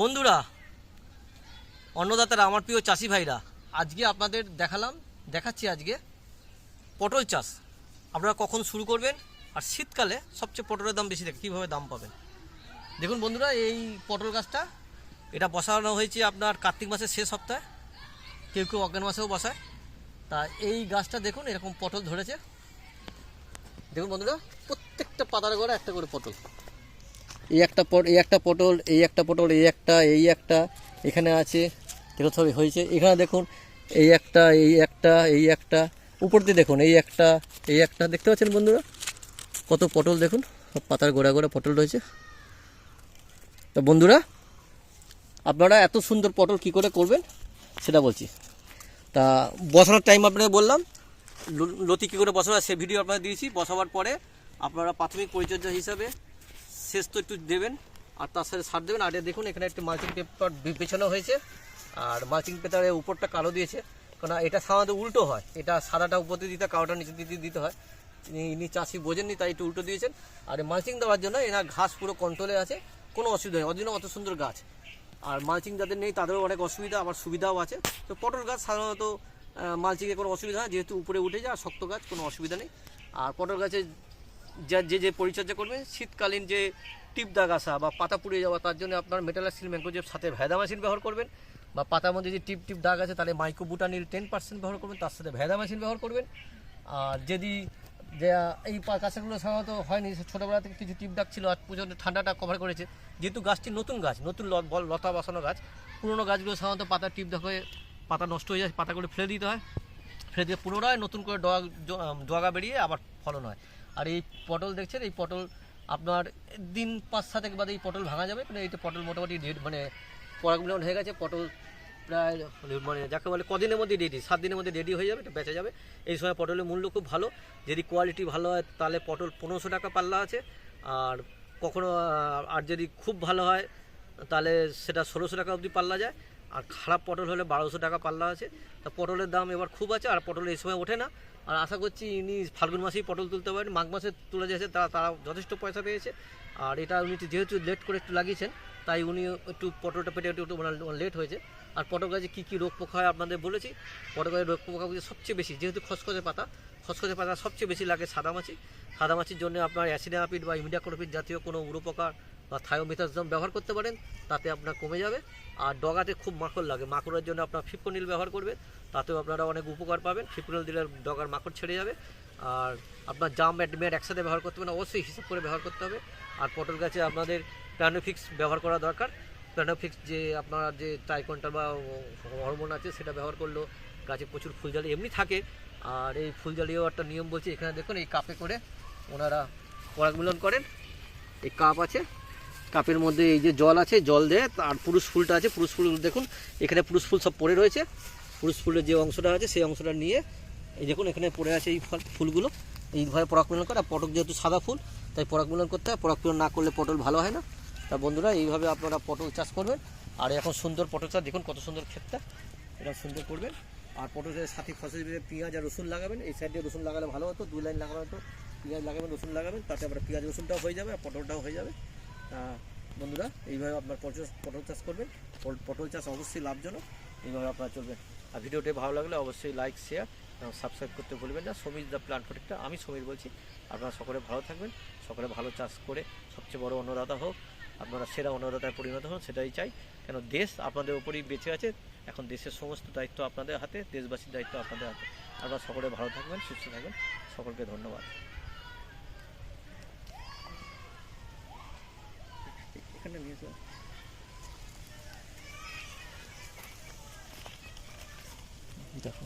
বন্ধুরা, অন্নদাতারা আমার প্রিয় চাষি ভাইরা, আজকে আপনাদের দেখালাম, দেখাচ্ছি আজকে পটল চাষ। আপনারা কখন শুরু করবেন আর শীতকালে সবচেয়ে পটলের দাম বেশি থাকে, কীভাবে দাম পাবেন? দেখুন বন্ধুরা, এই পটল গাছটা, এটা বসানো হয়েছে আপনার কার্তিক মাসের শেষ সপ্তাহে, কেউ কেউ অজ্ঞান মাসেও বসায়। তা এই গাছটা দেখুন, এরকম পটল ধরেছে। দেখুন বন্ধুরা, প্রত্যেকটা পাতার করে একটা করে পটল। এই একটা পট, এই একটা পটল, এই একটা পটল, এই একটা এই একটা, এখানে আছে এগুলো সব হয়েছে। এখানে দেখুন, এই একটা এই একটা এই একটা, উপর দিয়ে দেখুন, এই একটা এই একটা, দেখতে পাচ্ছেন বন্ধুরা? কত পটল দেখুন পাতার গোড়া গোড়া পটল রয়েছে। তো বন্ধুরা, আপনারা এত সুন্দর পটল কি করে করবেন, সেটা বলছি। তা বসানোর টাইম আপনাদের বললাম লতি কী করে বসানো সে ভিডিও আপনাদের দিয়েছি। বসাবার পরে আপনারা প্রাথমিক পরিচর্যা হিসাবে শেষ তো একটু দেবেন, আর তার সাথে সার দেবেন। আর দেখুন, এখানে একটি মালচিং পেপার পেছানো হয়েছে। আর মালচিং পেপারের উপরটা কালো দিয়েছে। কারণ এটা সাধারণত উল্টো হয়। এটা সাদাটা উপর দিতে কালোটা নিচে দিতে দিতে হয়। ইনি- চাষি বোঝেননি, তাই একটু উল্টো দিয়েছেন। আর মালচিং দেওয়ার জন্য এনার ঘাস পুরো কন্ট্রোলে আছে। কোনো অসুবিধা নেই। অদিনও অত সুন্দর গাছ। আর মালচিং যাদের নেই, তাদেরও অনেক অসুবিধা, আবার সুবিধাও আছে। তো পটল গাছ সাধারণত মালচিংয়ে কোনো অসুবিধা হয় যেহেতু উপরে উঠে যায়, আর শক্ত গাছ, কোনো অসুবিধা নেই। আর পটল গাছে যা যে যে পরিচর্যা করবেন শীতকালীন যে টিপ দাগ আসা বা পাতা পুড়ে যাওয়া, তার জন্য আপনার মেটালাক্সিল ম্যাঙ্কোজেব সাথে ভেদামাসিন ব্যবহার করবেন বা পাতার মধ্যে যে টিপ টিপ দাগ আছে, তাহলে মাইক্রোবুটানিল টেন পার্সেন্ট ব্যবহার করবেন, তার সাথে ভেদামাসিন ব্যবহার করবেন। আর যদি এই গাছগুলো সাধারণত হয়নি ছোটোবেলা থেকে কিছু টিপ দাগ ছিল আর প্রচণ্ড ঠান্ডাটা কভার করেছে। যেহেতু গাছটি নতুন গাছ, নতুন লতা বসানো গাছ, পুরনো গাছগুলো সাধারণত পাতা টিপ দাগ হয়ে পাতা নষ্ট হয়ে যায়, পাতাগুলো ফেলে দিতে হয়। ফেলে দিয়ে পুনরায় নতুন করে ডগা ডগা বেরিয়ে আবার ফলন হয়। আর এই পটল দেখছেন, এই পটল আপনার দিন পাঁচ সাতেক বাদে এই পটল ভাঙা যাবে মানে এইটা পটল মোটামুটি রেড মানে পরাগমিলন হয়ে গেছে, পটল প্রায় মানে যাকে বলে কদিনের মধ্যে রেডি সাত দিনের মধ্যে রেডি হয়ে যাবে, এটা বেচা যাবে। এই সময় পটলের মূল্য খুব ভালো, যদি কোয়ালিটি ভালো হয়, তাহলে পটল পনেরোশো টাকা পাল্লা আছে, আর কখনো আর যদি খুব ভালো হয়, তাহলে সেটা ষোলোশো টাকা অবধি পাল্লা যায়। আর খারাপ পটল হলে বারোশো টাকা পাল্লা আছে। তা পটলের দাম এবার খুব আছে, আর পটল এই সময় ওঠে না। আর আশা করছি ইনি ফাল্গুন মাসেই পটল তুলতে পারেন। মাঘ মাসে তুলে যাচ্ছে তারা তারা যথেষ্ট পয়সা পেয়েছে। আর এটা উনি যেহেতু লেট করে একটু লাগিয়েছেন তাই উনি একটু পটলটা পেটে একটু লেট হয়েছে। আর পটল গাছে কী কী রোগ পোকা হয় আপনাদের বলেছি। পটল গাছের রোগ পোকা সবচেয়ে বেশি, যেহেতু খসখসে পাতা খসখসে পাতা সবচেয়ে বেশি লাগে সাদামাছি। সাদামাছির জন্য আপনার অ্যাসিডাপিড বা ইমিডাক্লোপিড জাতীয় কোনো উড়োপোকা বা থায়োমিথাজম ব্যবহার করতে পারেন, তাতে আপনার কমে যাবে। আর ডগাতে খুব মাকড় লাগে, মাকড়ের জন্য আপনার ফিপকনিল ব্যবহার করবেন, তাতেও আপনারা অনেক উপকার পাবেন। ফিপকনিল দিলে ডগার মাকড় ছেড়ে যাবে। আর আপনার জাম ম্যাট একসাথে ব্যবহার করতে হবে না, অবশ্যই হিসাব করে ব্যবহার করতে হবে। আর পটল গাছে আপনাদের প্যানোফিক্স ব্যবহার করা দরকার। প্যানোফিক্স যে আপনার যে ট্রাইকন্টার বা হরমোন আছে, সেটা ব্যবহার করলেও গাছে প্রচুর ফুলজালি এমনি থাকে। আর এই ফুলজালিও একটা নিয়ম বলছে, এখানে দেখুন এই কাপে করে ওনারা পরাগ মিলন করেন। এই কাপ আছে, কাপের মধ্যে এই যে জল আছে, জল দেয় আর পুরুষ ফুলটা আছে, পুরুষ ফুল দেখুন, এখানে পুরুষ ফুল সব পড়ে রয়েছে। পুরুষ ফুলের যে অংশটা আছে, সেই অংশটা নিয়ে এই দেখুন, এখানে পড়ে আছে এই ফল ফুলগুলো। এইভাবে পরাগ মিলন করে, আর পটল যেহেতু সাদা ফুল, তাই পরাগ মিলন করতে হয়। পরাগ মিলন না করলে পটল ভালো হয় না। তা বন্ধুরা, এইভাবে আপনারা পটল চাষ করবেন। আর এখন সুন্দর পটল চাষ, দেখুন কত সুন্দর ক্ষেতটা। এটা সুন্দর করবেন। আর পটলের সাথে ফসল পেঁয়াজ আর রসুন লাগাবেন। এই সাইডে রসুন লাগালে ভালো হতো, দুই লাইন লাগানো হতো। পেঁয়াজ লাগাবেন, রসুন লাগাবেন, তাতে আবার পেঁয়াজ রসুনটাও হয়ে যাবে, আর পটলটাও হয়ে যাবে। বন্ধুরা, এইভাবে আপনার পটল পটল চাষ করবেন। পট- পটল চাষ অবশ্যই লাভজনক। এইভাবে আপনারা চলবেন। আর ভিডিওটি ভালো লাগলে অবশ্যই লাইক শেয়ার সাবস্ক্রাইব করতে ভুলবেন না। সমীর দ্য প্ল্যান প্রোটেক্টর আমি সমীর বলছি। আপনারা সকলে ভালো থাকবেন, সকলে ভালো চাষ করে সবচেয়ে বড় অন্নদাতা হোক, আপনারা সেরা অন্নদাতায় পরিণত হন, সেটাই চাই। কেন দেশ আপনাদের উপরেই বেঁচে আছে, এখন দেশের সমস্ত দায়িত্ব আপনাদের হাতে, দেশবাসীর দায়িত্ব আপনাদের হাতে। আপনারা সকলে ভালো থাকবেন, সুস্থ থাকবেন। সকলকে ধন্যবাদ। দেখো।